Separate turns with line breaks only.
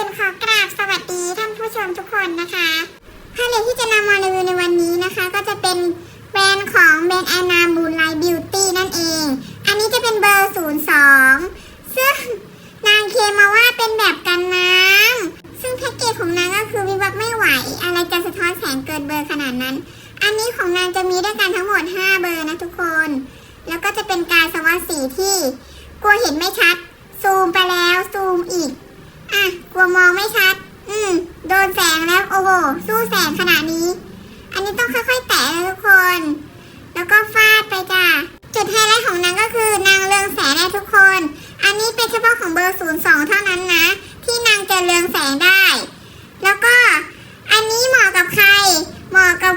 ค่ะกลาบสวัสดีท่านผู้ชมทุกคนนะคะพาเลทที่จะนำมารีวิวในวันนี้นะคะ ก็จะเป็นแบรนด์ของแบรนด์แอนนาบูไลบิวตี้นั่นเอง อันนี้จะเป็นเบอร์ 02 ซึ่งนางเคมาว่าเป็นแบบกันน้ำซึ่งแพ็กเกจของนางก็คือวิบวับไม่ไหว อะไรจะสะท้อนแสงเกินเบอร์ขนาดนั้น อันนี้ของนางจะมีด้วยกันทั้งหมด 5 เบอร์นะทุกคน แล้วก็จะเป็นการสวัสดสีที่กลัวเห็นไม่ชัดซูมไปแล้วัวมองไม่ชัด อืม โดนแสงแล้วโอ้โห สู้แสงขนาดนี้ อันนี้ต้องค่อยๆแตะเลยทุกคน แล้วก็ฟาดไปจ้าจุดไฮไลท์ของนางก็คือนางเรืองแสงได้ทุกคน อันนี้เป็นเฉพาะของเบอร์ศูนย์สองเท่านั้นนะ ที่นางจะเรืองแสงได้ แล้วก็อันนี้เหมาะกับใคร เหมาะกับ